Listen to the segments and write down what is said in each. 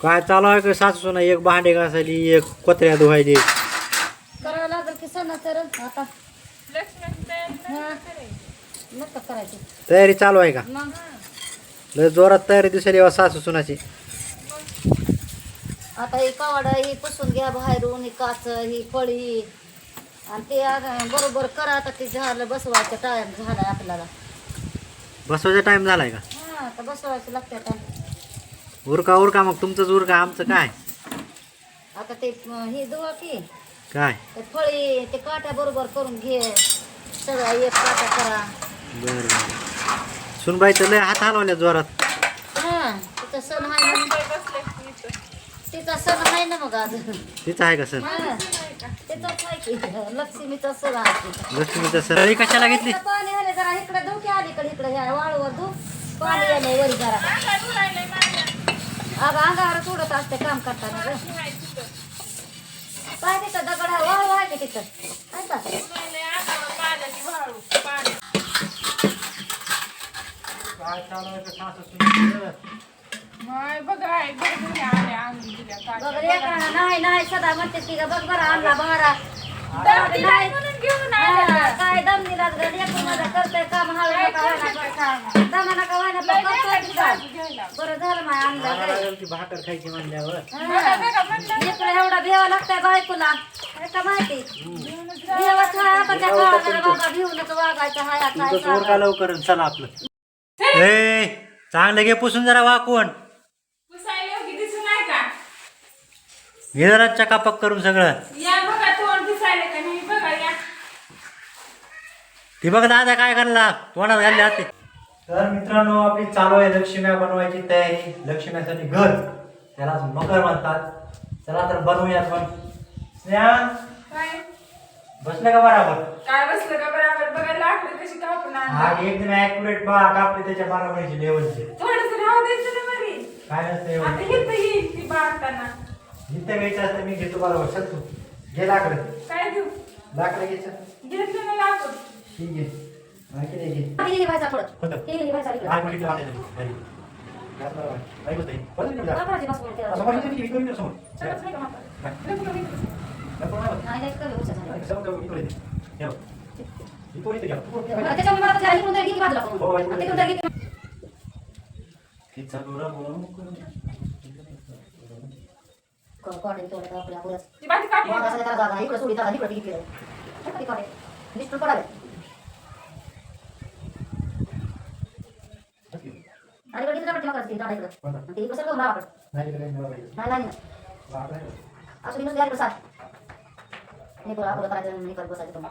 काय चालू आहे का सासू ना एक भांडे घासायली एक कोत्र्या धुवायली. करावं लागेल की सण तर आता. मग करायची. तयारी चालू आहे का? मग. लय जोरात तयारी दिसेल सासू सुनाची. आता ही कावड ही पुसून घ्या बाहेरून ही काच ही फळी. आणि ते आता बरोबर करा आता ते झालं बसवायचं टाइम झालाय आपल्याला. बसवायचा टाइम झालाय का? हा आता बसवायचं लागतं आता. उरका उरका मग तुमचंच उरका आमचं काय? आता ते अं, हे दुवा की. काय? ते फळी ते काट्या बरोबर करून घे. सगळा एक काटा करा. बरं सुनबाई तर लय हात हलवल्या जोरात. हा तिचा सण आहे ना. तिचा सण आहे ना मग आज. तिचं आहे का सर हा तिचाच आहे की. लक्ष्मीचा सण आहे. तिचा. लक्ष्मीचं सर कशाला घेतली? इकडं पाणी आले जरा इकडे धुके आलीकडे इकडे ह्या वाळूवर धू पाणी आलंय वरी जरा. अगं अंगावर सोडत असते काम करताना ग. काय तिथं दगड आहे वाळू आहे का? तिथं आहे का बघ रे का नाही नाही सदा म्हणते ती का बघ बरं आणला बघा नाही दम दिला ग लेकरं माझं करतंय काम हळू नका व्हायला दमा नका व्हायला पण करतोय की काय? बरं झालं माय आणलं भाकर खायची म्हणल्यावर. लेकरं एवढा भेवा लागतंय बायकोला. हे का माहिती? भेवाच हाय आपण त्या काळाला बाबा भिवूनच वागायचं हाय तुमचं. उरका लवकर चला आपलं. ए चांगलं घे पुसून जरा वाकवण घे जरा चकापक करून सगळं. ती बघ दादा काय करला? तोंडात घालले हाते तर मित्रांनो आपली चालू आहे लक्ष्म्या बनवायची तयारी. लक्ष्म्यासाठी घर. त्याला मकर म्हणतात. चला तर बनवूयात पण स्नेहा बसले का बराबर? काय बसलं का बरोबर? बघा लाकडं कशी कापून आणली. हा एकदम ऍक्युरेट बा कापले त्याच्या बराबरीची लेवलचे थोडंसं राहू द्यायचं ना बरी काय नसतं आता एवढं येतं येईल ती बाळताना जिथं घ्यायचं असतं मी घेतो बरोबर. चल तू. घे लाकडं. काय देऊ? लाकडं घ्यायचं घेतलं ना लाकूड. ठीक आहे घे हे होतं. हे घरी. परत. कापडाची. समोर येतो की समोर. नाही. नाही, कमी झाली. समोर जाऊ, इकडे येते. हे बघ. येते घ्या. त्याच्यामुळे मला त्याला इकडून तरी किती बाजूला करून. हो. तिकडून तरी किती- हे चालू राहा. को-. मग असं त्याला जागा, इकडं सोडी जागा, इकडं किती केलं. किती कोरडे. निष्ठूर पडावे. आणि इकडे किती मकर असते, दादा इकडं. ते इकडं सगळं गावाकडं. नाही, इकडे नाही. असं दिवस द्या साथ. नाही बरं, आपलं करायचं, नाही करत बसायचं तुम्ही.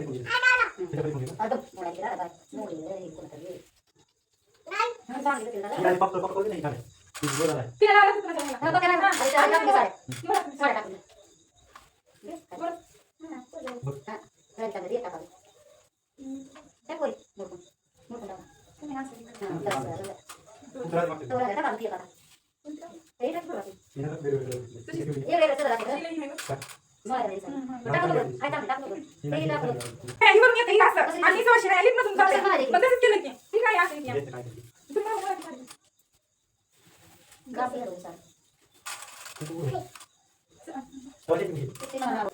ないなん。だ लिप नसून चाललंय. मग केलं हे. एक हा.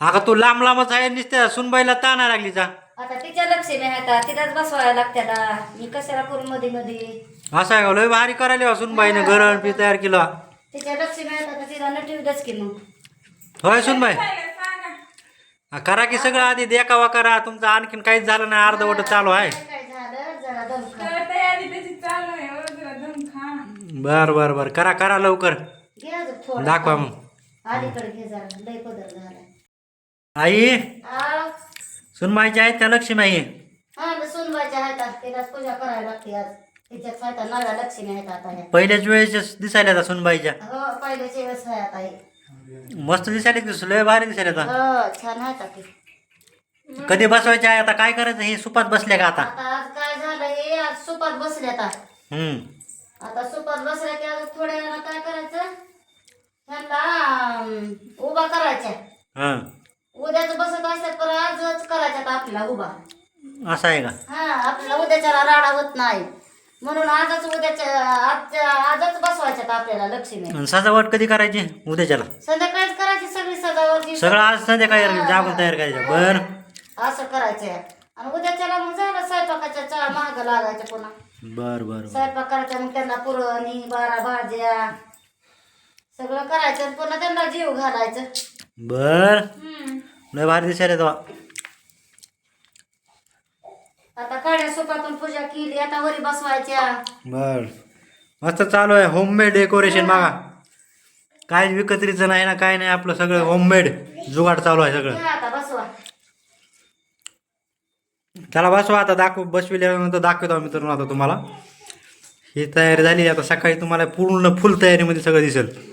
अगं तू लांब लांबच आहे नुसत्या सुनबाईला ताना लागली जा. आता तिच्या लक्ष्मी आहेत तिथंच बसवायला लागतात मी कशाला करू मध्ये मध्ये असं आहे का? लय भारी करायला हो सुनबाईने घर पी तयार केलं. तिच्या लक्ष्मी आहेत आता तिला की मग. होय सुनबाई. हा, करा की सगळं आधी देखावा करा. तुमचं आणखीन काहीच झालं नाही अर्धवट चालू आहे. काय झालं? जरा खा. तर तयारी त्याची चालू आहे हो, जरा दम खा बर बर बर. करा करा लवकर. दाखवा मग. अलीकडे घे जरा. लय पदर झाला. आई? सुनबाईची आहेत त्या लक्ष्मी आई मी सुनबाईच्या आहेत तिलाच पूजा करायला लागते आज. तिच्याच आहेत नव्या लक्ष्मी आहेत आता ह्या. पहिल्याच वेळेस दिसायला सुनबाईच्या? हो वेळेस आहे आता हे. मस्त दिसायला की लय भारी दिसायला आता. हो छान आहे ती. कधी बसवायचे आहे आता? काय करायचं? हे सुपात बसले का आता? आता आज काय झालं हे? आज सुपात बसले आता. हम्म. आता सुपात बसल्या की आज थोड्या वेळानं काय करायचं? ह्यांना अं, उभा करायच्या हा. उद्याच बसत असतात पण आजच करायच्यात आपल्याला उभा. असं आहे का? हा आपल्याला उद्याच्याला राडा होत नाही. म्हणून आजच उद्याच्या आज आजच बसवायच्यात आपल्याला लक्ष्मी आणि सजावट कधी करायची? उद्याच्याला. संध्याकाळीच करायची सगळी सजावट सगळं आज संध्याकाळी जागून तयार करायचं. बर. असं करायचंय आणि उद्याच्याला मग झालं स्वयंपाकाच्या चहा महाग लागायच्या पुन्हा. बर बर स्वयंपाक करायचा मग त्यांना पुरवणी बारा भाज्या. सगळं करायचं पुन्हा त्यांना जीव घालायचं. बर. हम्म. लय भारी दिसायला तेव्हा आता काड्या सोपातून पूजा केली आता वरी बसवायच्या. बर. मस्त चालू आहे होममेड डेकोरेशन बघा. काय विकत्रीचं नाही ना काय नाही आपलं सगळं होममेड जुगाड चालू आहे सगळं घ्या आता बसवा त्याला बसवा हो, आता दाखव बसविल्यानंतर दाखवतो मित्रांनो आता तुम्हाला. ही तयारी झाली आता सकाळी तुम्हाला पूर्ण फुल तयारीमध्ये सगळं दिसेल.